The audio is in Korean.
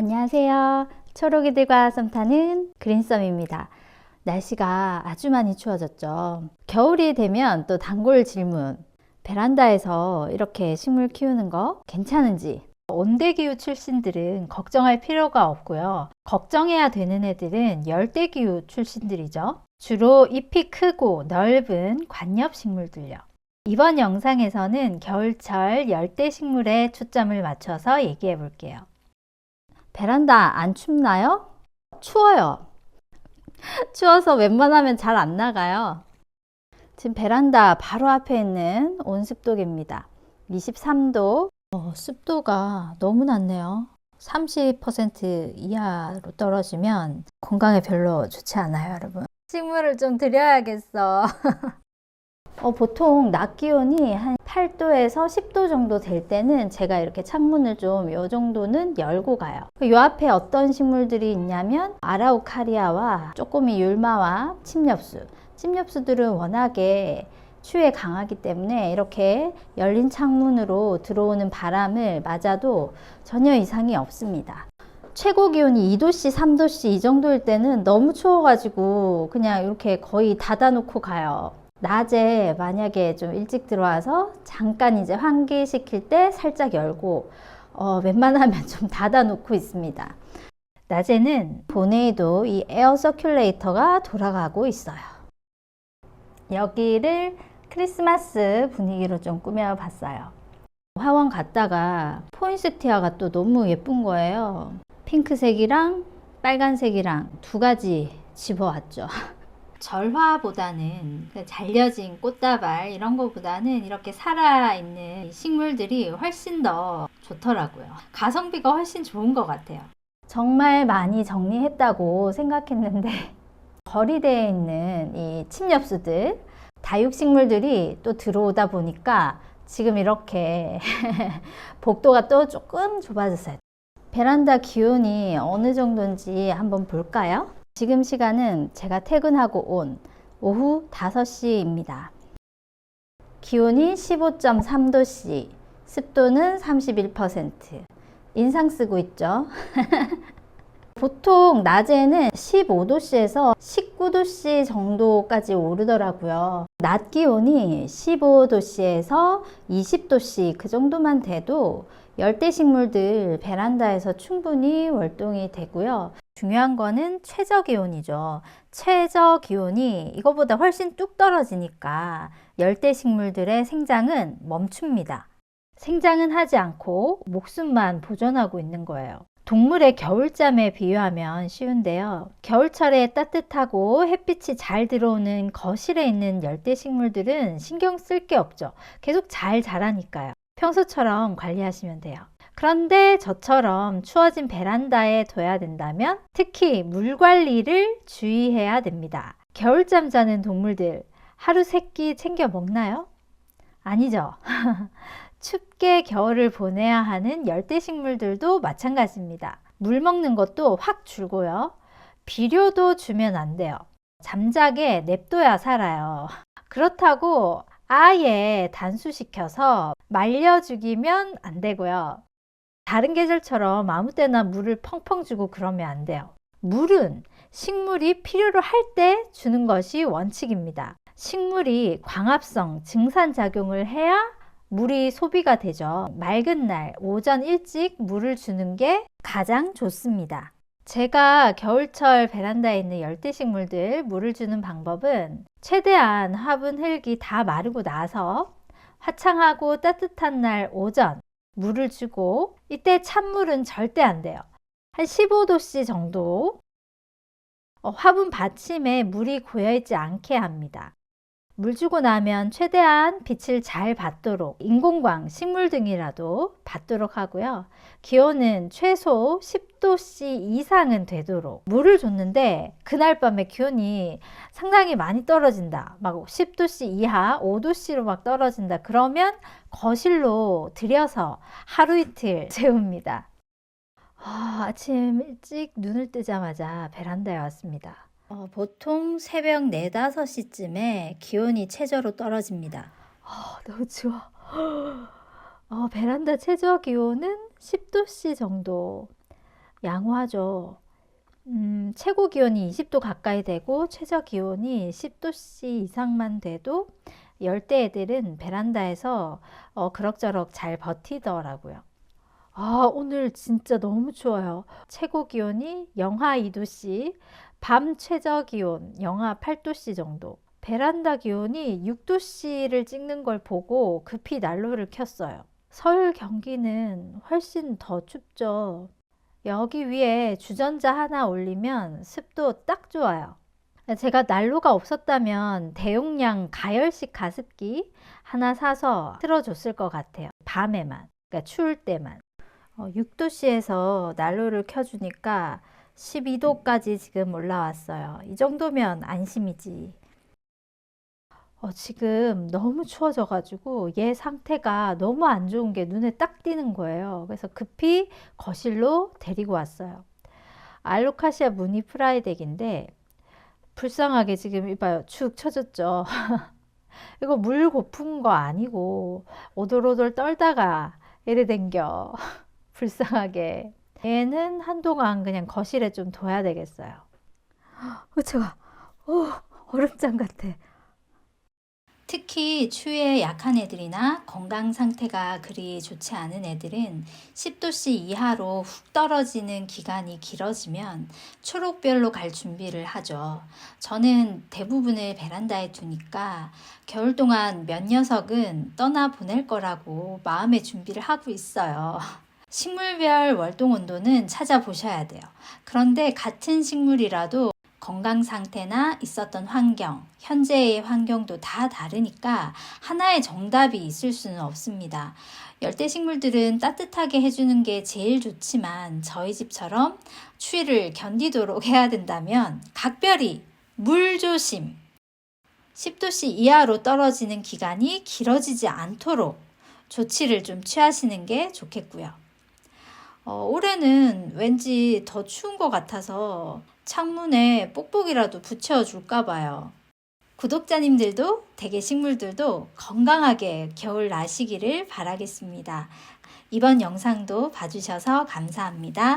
안녕하세요. 초록이들과 썸 타는 그린썸입니다. 날씨가 아주 많이 추워졌죠. 겨울이 되면 또 단골 질문. 베란다에서 이렇게 식물 키우는 거 괜찮은지. 온대기후 출신들은 걱정할 필요가 없고요. 걱정해야 되는 애들은 열대기후 출신들이죠. 주로 잎이 크고 넓은 관엽 식물들요. 이번 영상에서는 겨울철 열대 식물에 초점을 맞춰서 얘기해 볼게요. 베란다 안 춥나요? 추워요. 추워서 웬만하면 잘 안 나가요. 지금 베란다 바로 앞에 있는 온습도계입니다. 23도. 어, 습도가 너무 낮네요. 30% 이하로 떨어지면 건강에 별로 좋지 않아요, 여러분. 식물을 좀 드려야겠어. 어, 보통 낮 기온이 한 8도에서 10도 정도 될 때는 제가 이렇게 창문을 좀 요 정도는 열고 가요. 요 앞에 어떤 식물들이 있냐면 아라우카리아와 쪼꼬미 율마와 침엽수. 침엽수들은 워낙에 추위에 강하기 때문에 이렇게 열린 창문으로 들어오는 바람을 맞아도 전혀 이상이 없습니다. 최고 기온이 2도씨, 3도씨 이 정도일 때는 너무 추워가지고 그냥 이렇게 거의 닫아놓고 가요. 낮에 만약에 좀 일찍 들어와서 잠깐 이제 환기시킬 때 살짝 열고 어, 웬만하면 좀 닫아놓고 있습니다. 낮에는 본회의도 이 에어 서큘레이터가 돌아가고 있어요. 여기를 크리스마스 분위기로 좀 꾸며봤어요. 화원 갔다가 포인세티아가 또 너무 예쁜 거예요. 핑크색이랑 빨간색이랑 두 가지 집어왔죠. 절화보다는 그 잘려진 꽃다발 이런 거보다는 이렇게 살아있는 식물들이 훨씬 더 좋더라고요. 가성비가 훨씬 좋은 것 같아요. 정말 많이 정리했다고 생각했는데 거리대에 있는 이 침엽수들 다육식물들이 또 들어오다 보니까 지금 이렇게 복도가 또 조금 좁아졌어요. 베란다 기온이 어느 정도인지 한번 볼까요? 지금 시간은 제가 퇴근하고 온 오후 5시입니다. 기온이 15.3도씨, 습도는 31%. 인상 쓰고 있죠. 보통 낮에는 15도씨에서 19도씨 정도까지 오르더라고요. 낮 기온이 15도씨에서 20도씨 그 정도만 돼도 열대 식물들 베란다에서 충분히 월동이 되고요. 중요한 거는 최저 기온이죠. 최저 기온이 이거보다 훨씬 뚝 떨어지니까 열대 식물들의 생장은 멈춥니다. 생장은 하지 않고 목숨만 보존하고 있는 거예요. 동물의 겨울잠에 비유하면 쉬운데요. 겨울철에 따뜻하고 햇빛이 잘 들어오는 거실에 있는 열대 식물들은 신경 쓸 게 없죠. 계속 잘 자라니까요. 평소처럼 관리하시면 돼요. 그런데 저처럼 추워진 베란다에 둬야 된다면 특히 물 관리를 주의해야 됩니다. 겨울잠 자는 동물들 하루 세 끼 챙겨 먹나요? 아니죠. 춥게 겨울을 보내야 하는 열대 식물들도 마찬가지입니다. 물 먹는 것도 확 줄고요. 비료도 주면 안 돼요. 잠자게 냅둬야 살아요. 그렇다고 아예 단수시켜서 말려 죽이면 안 되고요. 다른 계절처럼 아무 때나 물을 펑펑 주고 그러면 안 돼요. 물은 식물이 필요로 할 때 주는 것이 원칙입니다. 식물이 광합성 증산작용을 해야 물이 소비가 되죠. 맑은 날 오전 일찍 물을 주는 게 가장 좋습니다. 제가 겨울철 베란다에 있는 열대식물들 물을 주는 방법은 최대한 화분 흙이 다 마르고 나서 화창하고 따뜻한 날 오전 물을 주고 이때 찬물은 절대 안 돼요. 한 15도씨 정도 어, 화분 받침에 물이 고여있지 않게 합니다. 물 주고 나면 최대한 빛을 잘 받도록 인공광, 식물 등이라도 받도록 하고요. 기온은 최소 10도씨 이상은 되도록 물을 줬는데 그날 밤에 기온이 상당히 많이 떨어진다. 막 10도씨 이하, 5도씨로 막 떨어진다. 그러면 거실로 들여서 하루 이틀 재웁니다. 아, 아침 일찍 눈을 뜨자마자 베란다에 왔습니다. 어, 보통 새벽 4, 5시쯤에 기온이 최저로 떨어집니다. 아, 너무 추워. 어, 베란다 최저 기온은 10도씨 정도. 양호하죠. 음, 최고 기온이 20도 가까이 되고 최저 기온이 10도씨 이상만 돼도 열대 애들은 베란다에서 어, 그럭저럭 잘 버티더라고요. 아, 오늘 진짜 너무 추워요. 최고 기온이 영하 2도씨, 밤 최저 기온 영하 8도씨 정도. 베란다 기온이 6도씨를 찍는 걸 보고 급히 난로를 켰어요. 서울, 경기는 훨씬 더 춥죠. 여기 위에 주전자 하나 올리면 습도 딱 좋아요. 제가 난로가 없었다면 대용량 가열식 가습기 하나 사서 틀어줬을 것 같아요. 밤에만, 그러니까 추울 때만. 어, 6도씨에서 난로를 켜주니까 12도까지 지금 올라왔어요. 이 정도면 안심이지. 어, 지금 너무 추워져가지고 얘 상태가 너무 안 좋은 게 눈에 딱 띄는 거예요. 그래서 급히 거실로 데리고 왔어요. 알로카시아 무늬 프라이덱인데 불쌍하게 지금 이봐요. 축 처졌죠. 이거 물 고픈 거 아니고 오돌오돌 떨다가 이래 댕겨. 불쌍하게. 얘는 한동안 그냥 거실에 좀 둬야 되겠어요. 어, 제가, 어, 얼음장 같아. 특히 추위에 약한 애들이나 건강 상태가 그리 좋지 않은 애들은 10도씨 이하로 훅 떨어지는 기간이 길어지면 초록별로 갈 준비를 하죠. 저는 대부분을 베란다에 두니까 겨울 동안 몇 녀석은 떠나 보낼 거라고 마음의 준비를 하고 있어요. 식물별 월동 온도는 찾아보셔야 돼요. 그런데 같은 식물이라도 건강 상태나 있었던 환경, 현재의 환경도 다 다르니까 하나의 정답이 있을 수는 없습니다. 열대 식물들은 따뜻하게 해주는 게 제일 좋지만 저희 집처럼 추위를 견디도록 해야 된다면 각별히 물 조심. 10도씨 이하로 떨어지는 기간이 길어지지 않도록 조치를 좀 취하시는 게 좋겠고요. 어, 올해는 왠지 더 추운 것 같아서 창문에 뽁뽁이라도 붙여줄까 봐요. 구독자님들도 대게 식물들도 건강하게 겨울 나시기를 바라겠습니다. 이번 영상도 봐주셔서 감사합니다.